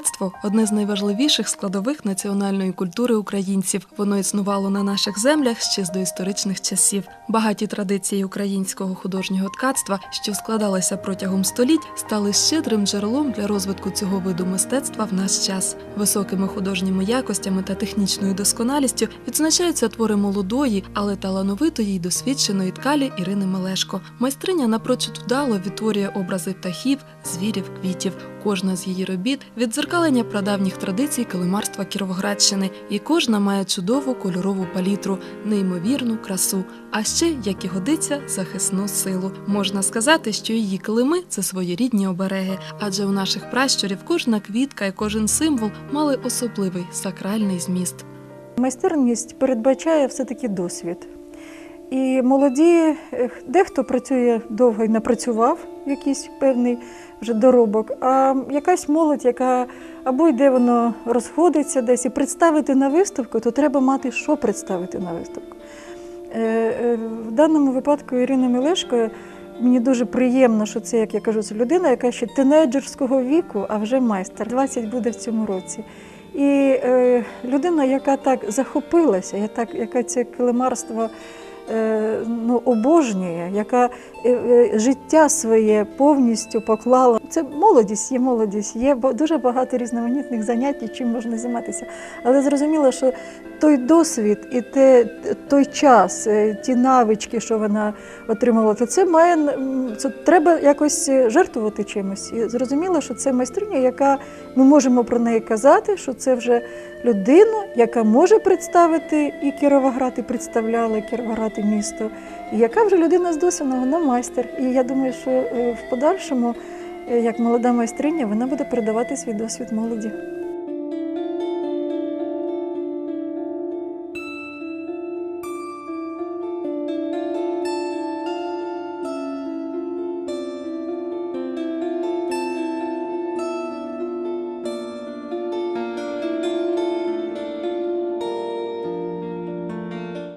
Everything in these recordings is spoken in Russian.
ткацтво одне з найважливіших складових національної культури українців. Воно існувало на наших землях ще з доісторичних часів. Багаті традиції українського художнього ткацтва, що складалися протягом століть, стали щедрим джерелом для розвитку цього виду мистецтва в наш час. Високими художніми якостями та технічною досконалістю відзначаються твори молодої, але талановитої й досвідченої ткалі Ірини Мелешко. Майстриня напрочуд вдало відтворює образи птахів, звірів, квітів. Кожна з її робіт віддзеркалення прадавніх традицій килимарства Кіровоградщини, і кожна має чудову кольорову палітру, неймовірну красу, а ще, як і годиться, захисну силу. Можна сказати, що її килими це своєрідні обереги, адже у наших пращурів кожна квітка і кожен символ мали особливий сакральний зміст. Майстерність передбачає все-таки досвід. І молоді, дехто працює довго і напрацював якийсь певний вже доробок, а якась молодь, яка або йде воно розходиться десь і представити на виставку, то треба мати, що представити на виставку. Е, е, В даному випадку Ірина Мілешко, мені дуже приємно, що це, як я кажу, це людина, яка ще тинейджерського віку, а вже майстер. 20 буде в цьому році. І е, людина, яка так захопилася, яка це килимарство ну, обожнює, яка е, е, життя своє повністю поклала. Це молодість, є молодість, є дуже багато різноманітних занять, чим можна займатися. Але зрозуміло, що той досвід і те, той час, е, ті навички, що вона отримала, то це має це треба якось е, жертвувати чимось. І зрозуміло, що це майстриня, яка ми можемо про неї казати, що це вже людина, яка може представити і Кіровоград, і представляла і Кіровоград і місто, і яка вже людина з досвідом, вона майстер. І я думаю, що е, в подальшому, як молода майстриня, вона буде передавати свій досвід молоді.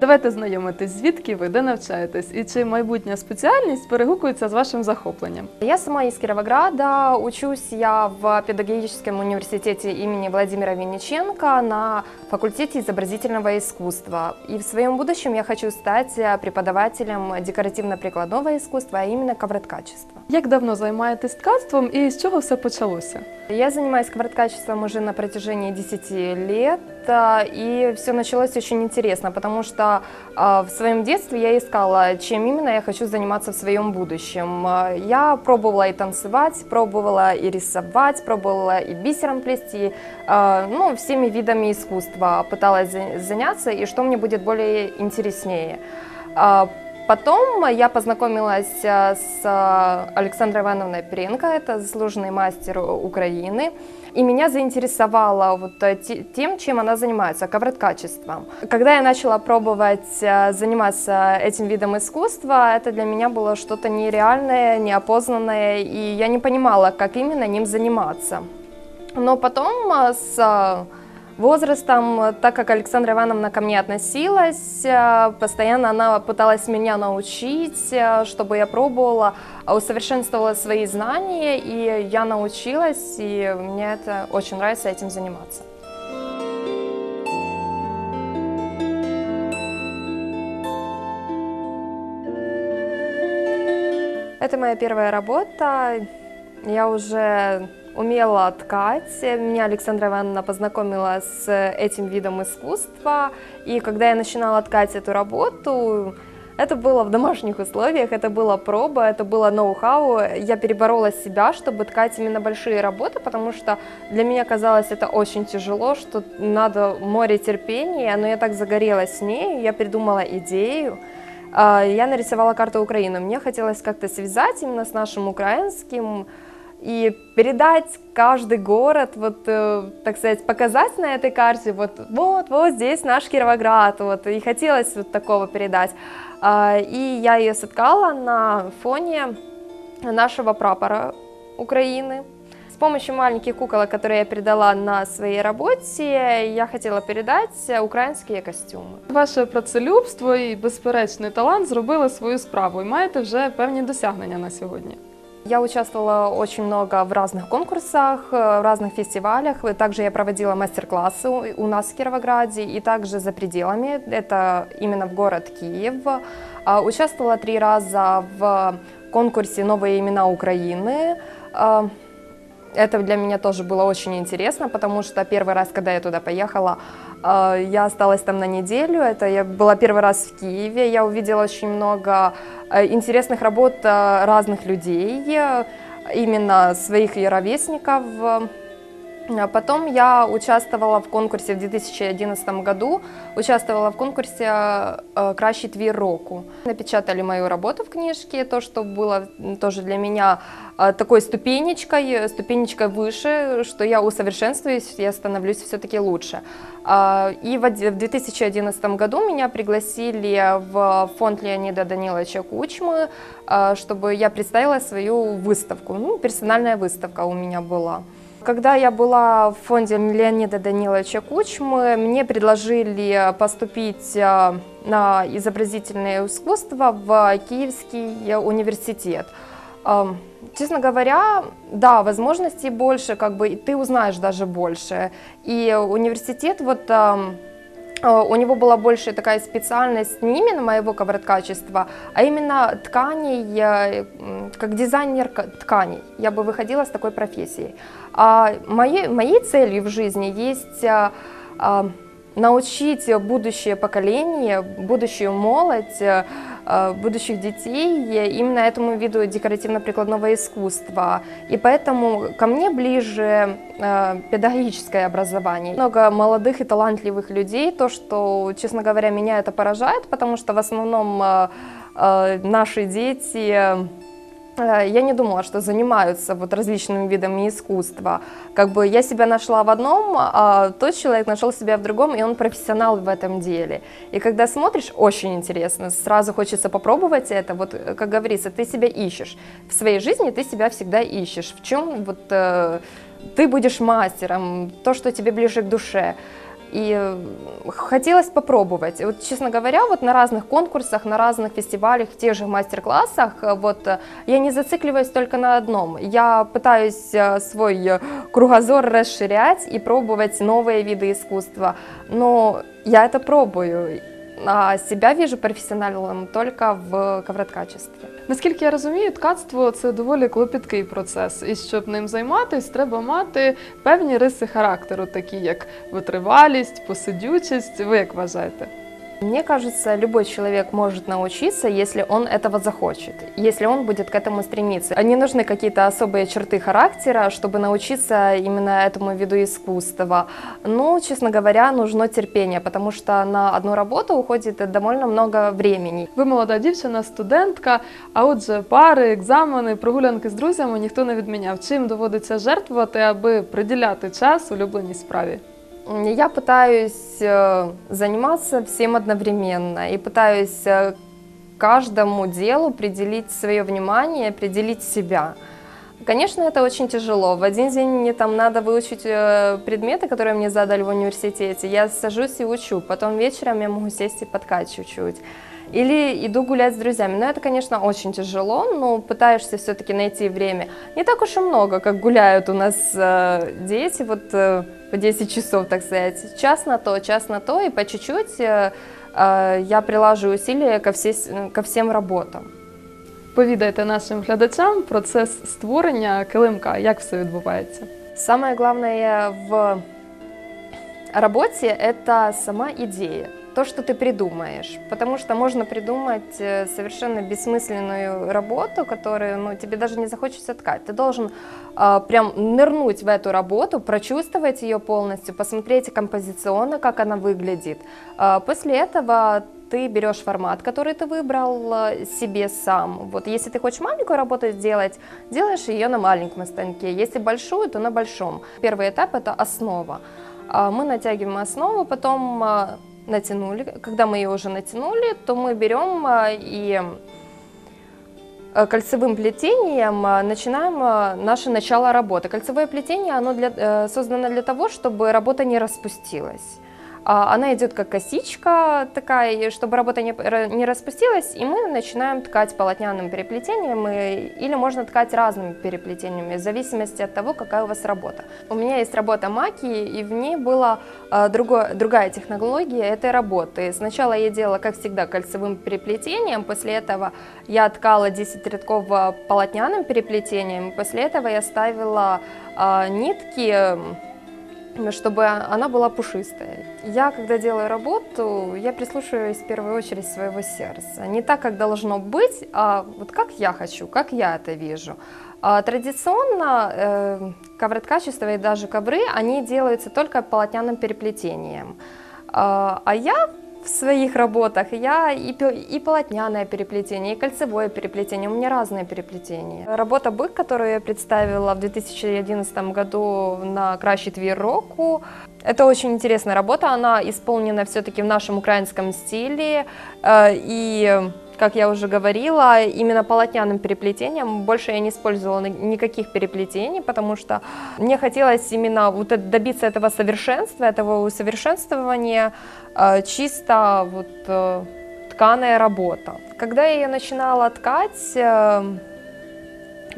Давайте знайомитись, звідки ви де навчаєтесь, і чи майбутня спеціальність перегукується з вашим захопленням. Я сама из Кировограда, учусь я в педагогическом университете имени Владимира Винниченко на факультете изобразительного искусства. И в своем будущем я хочу стать э, преподавателем декоративно-прикладного искусства, а именно ковроткачества. Як давно займаєтесь ткацтвом і з чого все почалося? Я занимаюсь ковроткачеством уже на протяжении 10 лет, а, и все началось очень интересно, потому что а, в своем детстве я искала, чем именно я хочу заниматься в своем будущем. А, Я пробовала и танцевать, пробовала и рисовать, пробовала и бисером плести, а, ну, всеми видами искусства пыталась за- заняться, и что мне будет более интереснее. Потом я познакомилась с Александрой Ивановной Перенко, это заслуженный мастер Украины, и меня заинтересовало вот э, те- тем, чем она занимается, ковроткачеством. Когда я начала пробовать а, заниматься этим видом искусства, это для меня было что-то нереальное, неопознанное, и я не понимала, как именно ним заниматься. Но потом а, с возрастом, а, так как Александра Ивановна ко мне относилась, а, постоянно она пыталась меня научить, а, чтобы я пробовала, усовершенствовала свои знания, и я научилась, и мне это очень нравится этим заниматься. Это моя первая работа. Я уже умела ткать. Меня Александра Ивановна познакомила с этим видом искусства. И когда я начинала ткать эту работу, это было в домашних условиях, это была проба, это было ноу-хау. Я переборола себя, чтобы ткать именно большие работы, потому что для меня казалось это очень тяжело, что надо море терпения, но я так загорелась с ней, я придумала идею. А, Я нарисовала карту Украины. Мне хотелось как-то связать именно с нашим украинским и передать каждый город, вот, э, так сказать, показать на этой карте, вот, вот, вот здесь наш Кировоград, вот, и хотелось вот такого передать. А, И я ее соткала на фоне нашего прапора Украины. С помощью маленьких куколок, которые я передала на своей работе, я хотела передать украинские костюмы. Ваше працелюбство і безперечний талант зробили свою справу і маєте вже певні досягнення на сьогодні. Я участвовала очень много в разных конкурсах, э, в разных фестивалях. Также я проводила мастер-классы у- нас в Кировограде и также за пределами. Это именно в город Киев. А, Участвовала три раза в конкурсе «Новые имена Украины». Это для меня тоже было очень интересно, потому что первый раз, когда я туда поехала, а, я осталась там на неделю. Это я была первый раз в Киеве. Я увидела очень много э, интересных работ э, разных людей, э, именно своих ровесников. А Потом я участвовала в конкурсе в 2011 году, участвовала в конкурсе э, «Кращий твір року». Напечатали мою работу в книжке, то, что было тоже для меня э, такой ступенечкой, э, ступенечкой выше, что я усовершенствуюсь, я становлюсь все-таки лучше. А, И в оди- в 2011 году меня пригласили в фонд Леонида Даниловича Кучмы, а, чтобы я представила свою выставку. Ну, персональная выставка у меня была. Когда я была в фонде Леонида Даниловича Кучмы, мне предложили поступить а, на изобразительное искусство в Киевский университет. Ам, Честно говоря, да, возможностей больше, как бы ты узнаешь даже больше. И университет вот ам, э, у него была больше такая специальность не именно моего ковроткачества, а именно тканей, э, как дизайнер тканей. Я бы выходила с такой профессией. А моей, моей целью в жизни есть а, а, научить будущее поколение, будущую молодь, э, э, будущих детей именно этому виду декоративно-прикладного искусства. И поэтому ко мне ближе э, педагогическое образование. Много молодых и талантливых людей, то, что, честно говоря, меня это поражает, потому что в основном э, э, наши дети... э, Я не думала, что занимаются вот различными видами искусства. Как бы я себя нашла в одном, а тот человек нашел себя в другом, и он профессионал в этом деле. И когда смотришь, очень интересно, сразу хочется попробовать это. Вот, э, как говорится, ты себя ищешь. В своей жизни ты себя всегда ищешь. В чем вот э, ты будешь мастером, то, что тебе ближе к душе. И э, хотелось попробовать. Вот, честно говоря, вот на разных конкурсах, на разных фестивалях, в тех же мастер-классах, э, вот э, я не зацикливаюсь только на одном. Я пытаюсь свой кругозор расширять и пробовать новые виды искусства. Но я это пробую. А себя вижу професіоналом только в ковроткачестві. Наскільки я розумію, ткацтво це доволі клопіткий процес, і щоб ним займатися, треба мати певні риси характеру, такі як витривалість, посидючість. Ви як вважаєте? Мне кажется, любой человек может научиться, если он этого захочет, если он будет к этому стремиться. Не нужны какие-то особые черты характера, чтобы научиться именно этому виду искусства. Ну, честно говоря, нужно терпение, потому что на одну работу уходит довольно много времени. Ви молода дівчина, студентка, а отже, пари, екзамени, прогулянки з друзями ніхто не відміняв. Чим доводиться жертвувати, аби приділяти час улюбленій справі? Я пытаюсь э, заниматься всем одновременно и пытаюсь э, каждому делу определить свое внимание, определить себя. Конечно, это очень тяжело. В один день мне там надо выучить э, предметы, которые мне задали в университете. Я сажусь и учу. Потом вечером я могу сесть и подкать чуть-чуть. Или иду гулять с друзьями. Но это, конечно, очень тяжело, но пытаешься все-таки найти время. Не так уж и много, как гуляют у нас э, дети, вот э, по 10 часов, так сказать. Час на то, час на то, и по чуть-чуть э, э, я прилажу усилия ко, все, ко всем работам. Повідайте нашим глядачам процес створення килимка, як все відбувається. Самое главное в работе – это сама идея, то, что ты придумаешь. Потому что можно придумать э, совершенно бессмысленную работу, которую ну, тебе даже не захочется ткать. Ты должен а, прям нырнуть в эту работу, прочувствовать ее полностью, посмотреть композиционно, как она выглядит. А, после этого ты берешь формат, который ты выбрал э, себе сам. Вот если ты хочешь маленькую работу сделать, делаешь ее на маленьком станке. Если большую, то на большом. Первый этап это основа. А Мы натягиваем основу, потом а, натянули. Когда мы ее уже натянули, то мы берем а, и э, кольцевым плетением а, начинаем а, наше начало работы. Кольцевое плетение оно для, э, создано для того, чтобы работа не распустилась. А, Она идет как косичка такая, чтобы работа не, не распустилась, и мы начинаем ткать полотняным переплетением, и- или можно ткать разными переплетениями, в зависимости от того, какая у вас работа. У меня есть работа маки, и в ней была а, другое- другая технология этой работы. Сначала я делала, как всегда, кольцевым переплетением, после этого я ткала 10 рядков а, полотняным переплетением, после этого я ставила а, нитки, чтобы она была пушистая. Я, когда делаю работу, я прислушиваюсь в первую очередь своего сердца. Не так, как должно быть, а вот как я хочу, как я это вижу. А Традиционно э, ковроткачество и даже ковры, они делаются только полотняным переплетением. А а я в своих работах, я и, и полотняное переплетение, и кольцевое переплетение, у меня разные переплетения. Работа «Бык», которую я представила в 2011 году на Кращий року, это очень интересная работа, она исполнена все-таки в нашем украинском стиле, э, и как я уже говорила, именно полотняным переплетением. Больше я не использовала ни- никаких переплетений, потому что мне хотелось именно вот добиться этого совершенства, этого усовершенствования, э, чисто вот э, тканая работа. Когда я ее начинала ткать, э,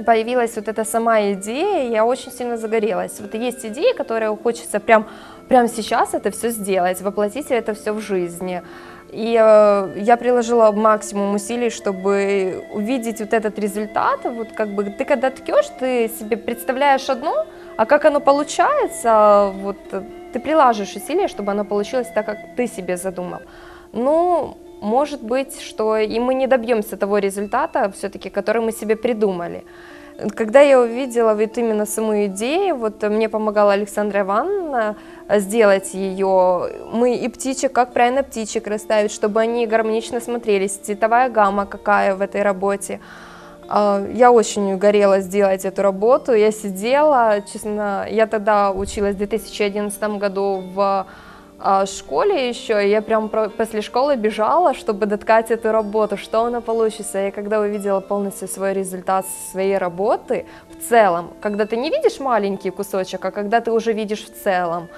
появилась вот эта сама идея, я очень сильно загорелась. Вот есть идеи, которые хочется прям, прямо сейчас это все сделать, воплотить это все в жизни. И э, я приложила максимум усилий, чтобы увидеть вот этот результат. Вот как бы ты когда ткешь, ты себе представляешь одно, а как оно получается, вот э, ты приложишь усилия, чтобы оно получилось так, как ты себе задумал. Ну, может быть, что и мы не добьемся того результата, все-таки, который мы себе придумали. Когда я увидела вот именно саму идею, вот мне помогала Александра Ивановна э, сделать ее. Мы и птичек, как правильно птичек расставить, чтобы они гармонично смотрелись, цветовая гамма какая в этой работе. А, Я очень горела сделать эту работу. Я сидела, честно, я тогда училась в 2011 году в школе еще, я прям после школы бежала, чтобы доткать эту работу, что она получится. И когда увидела полностью свой результат своей работы в целом, когда ты не видишь маленький кусочек, а когда ты уже видишь в целом,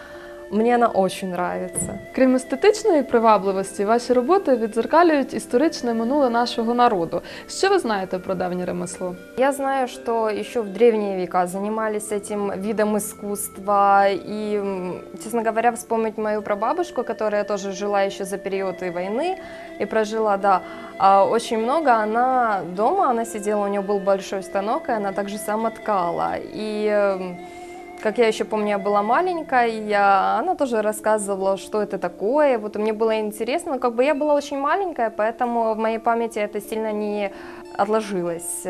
мне она очень нравится. Крім естетичної привабливості, ваші роботи відзеркалюють історичне минуле нашого народу. Що ви знаєте про давнє ремесло? Я знаю, что еще в древние века занимались этим видом искусства. И, м, честно говоря, вспомнить мою прабабушку, которая тоже жила еще за период и войны и прожила, да, а, очень много. Она дома, она сидела, у нее был большой станок, и она также сама ткала. И эм, как я еще помню, я была маленькая, и я, она тоже рассказывала, что это такое. Вот мне было интересно, но как бы я была очень маленькая, поэтому в моей памяти это сильно не отложилось.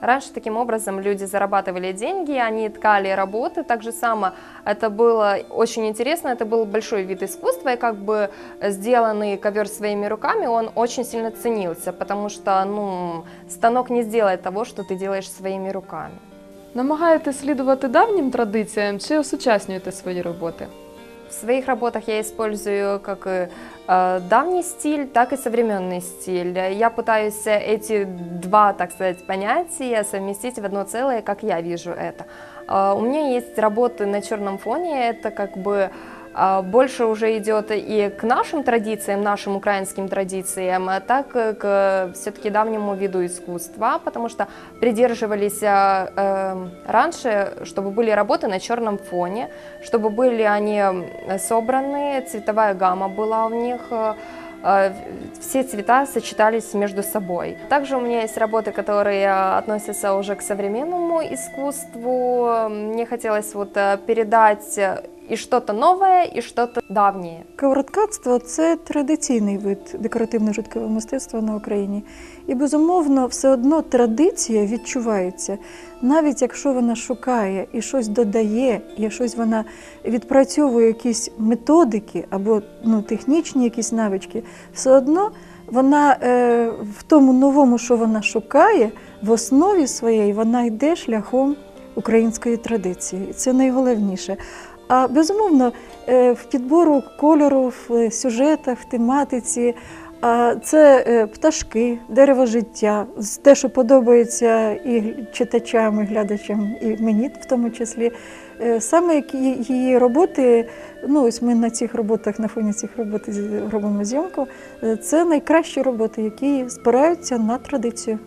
Раньше таким образом люди зарабатывали деньги, они ткали работы. Так же само это было очень интересно, это был большой вид искусства, и как бы сделанный ковер своими руками, он очень сильно ценился, потому что ну, станок не сделает того, что ты делаешь своими руками. Намагаєтесь слідувати давнім традиціям чи осучаснюєте свої роботи? В своих работах я использую как и э, давний стиль, так и современный стиль. Я пытаюсь эти два, так сказать, понятия совместить в одно целое, как я вижу это. Э, у меня есть работы на черном фоне, это как бы э, больше уже идет и к нашим традициям, нашим украинским традициям, а так и к все-таки давнему виду искусства, потому что придерживались э, э, раньше, чтобы были работы на черном фоне, чтобы были они э, собраны, цветовая гамма была в них, э, э, все цвета сочетались между собой. Также у меня есть работы, которые относятся уже к современному искусству. Мне хотелось вот э, передать э, и что-то новое, и что-то давнее. Ковроткацтво це традиційний вид декоративно-житкового мистецтва на Україні. І, безумовно, все одно традиція відчувається, навіть якщо вона шукає і щось додає, і щось вона відпрацьовує якісь методики або ну, технічні якісь навички, все одно вона е, в тому новому, що вона шукає, в основі своєї вона йде шляхом української традиції. І це найголовніше. А безумовно, е, в підбору кольору, в е, сюжетах, в тематиці. Це е, пташки, дерево життя, те, що подобається і читачам, і глядачам, і мені в тому числі. Саме її роботи, ну ось ми на цих роботах, на фоні цих робот робимо зйомку. Це найкращі роботи, які спираються на традицію.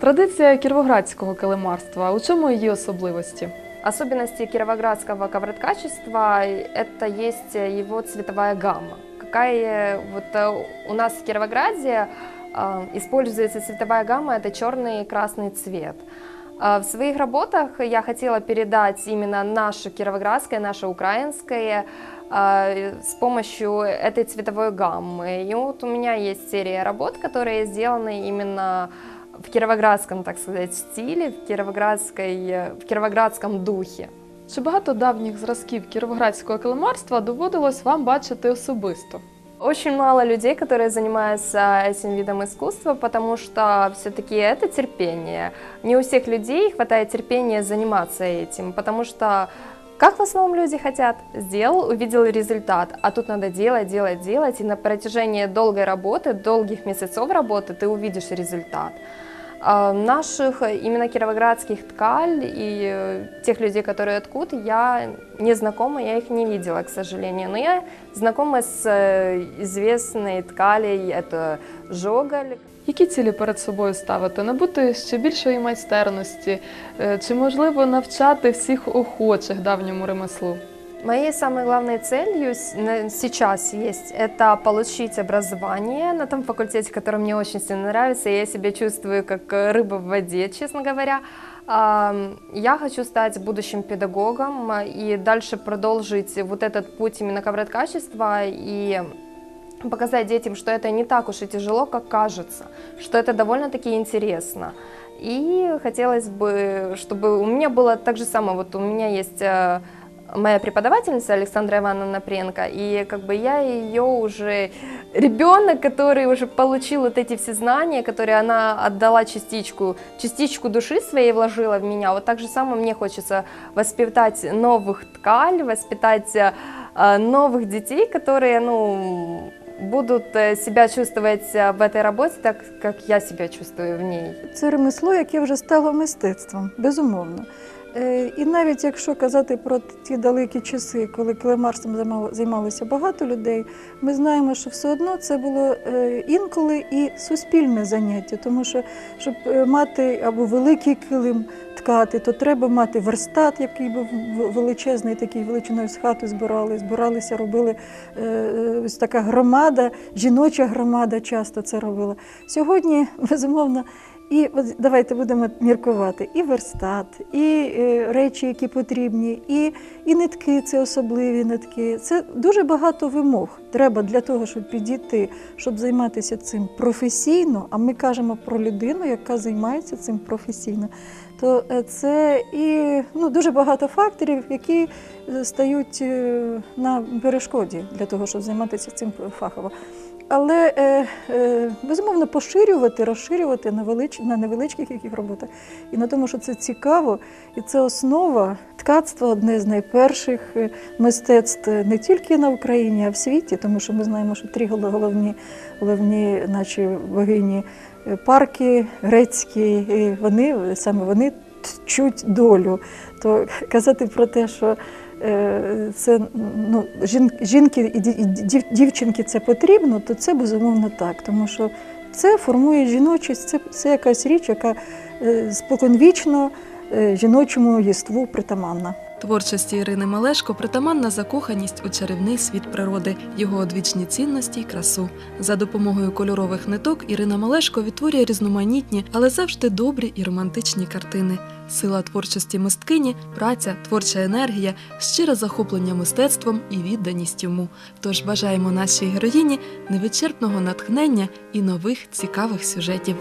Традиція кіровоградського килимарства. У чому її особливості? Особенности кировоградского ковроткачества – это есть его цветовая гамма. Какая вот э, у нас в Кировограде э, используется цветовая гамма – это черный и красный цвет. А В своих работах я хотела передать именно наше кировоградское, наше украинское э, с помощью этой цветовой гаммы. И вот у меня есть серия работ, которые сделаны именно в кировоградском, так сказать, стиле, в, кировоградской, э, в кировоградском духе. Чи багато давніх зразків кіровоградського килимарства доводилось вам бачити особисто? Очень мало людей, которые занимаются этим видом искусства, потому что все-таки это терпение. Не у всех людей хватает терпения заниматься этим, потому что как в основном люди хотят? Сделал, увидел результат, а тут надо делать, делать, делать, и на протяжении долгой работы, долгих месяцев работы ты увидишь результат. А Наших э, именно кировоградских ткаль и э, тех людей, которые ткут, я не знакома, я их не видела, к сожалению. Но я знакома с э, известной ткалей, это Жоголь. Які цілі перед собою ставити? Набути ще більшої майстерності? Е, Чи можливо навчати всіх охочих давньому ремеслу? Моей самой главной целью сейчас есть это получить образование на том факультете, который мне очень сильно нравится. Я себя чувствую как э, рыба в воде, честно говоря. Я хочу стать будущим педагогом и дальше продолжить вот этот путь именно ковроткачества и показать детям, что это не так уж и тяжело, как кажется, что это довольно-таки интересно. И хотелось бы, чтобы у меня было так же самое, вот у меня есть э, моя преподавательница Александра Ивановна Пренко, и как бы я ее уже ребенок, который уже получил вот эти все знания, которые она отдала частичку, частичку души своей вложила в меня. Вот так же самое мне хочется воспитать новых ткаль, воспитать э, новых детей, которые, ну, будут э, себя чувствовать э, в этой работе так, как я себя чувствую в ней. Це ремесло, яке вже стало мистецтвом, безумовно. Е, І навіть якщо казати про ті далекі часи, коли килимарством займало- займалося багато людей, ми знаємо, що все одно це було е, інколи і суспільне заняття, тому що щоб е, мати або великий килим ткати, то треба мати верстат, який був величезний, такий величиною з хати збирали, збиралися, робили ось така громада, жіноча громада часто це робила. Сьогодні, безумовно, і от давайте будемо міркувати: і верстат, і е, речі, які потрібні, і, і нитки це особливі нитки. Це дуже багато вимог треба для того, щоб підійти, щоб займатися цим професійно. А ми кажемо про людину, яка займається цим професійно. То е, це і ну, дуже багато факторів, які е, стають на перешкоді для того, щоб займатися цим фахово. Але е, е, безумовно поширювати, розширювати на, велич, на невеличких яких роботах і на тому, що це цікаво, і це основа ткацтва одне з найперших е, мистецтв не тільки на Україні, а в світі, тому що ми знаємо, що три головні, головні наші богині е, парки грецькі, і вони саме вони тчуть долю. То казати про те, що це ну, жінки і ді- дівчинки це потрібно, то це безумовно так, тому що це формує жіночість, це, це якась річ, яка е, споконвічно е, жіночому єству притаманна. Творчості Ірини Малешко притаманна закоханість у чарівний світ природи, його одвічні цінності й красу. За допомогою кольорових ниток Ірина Малешко відтворює різноманітні, але завжди добрі і романтичні картини. Сила творчості мисткині, праця, творча енергія, щире захоплення мистецтвом і відданість йому. Тож бажаємо нашій героїні невичерпного натхнення і нових цікавих сюжетів.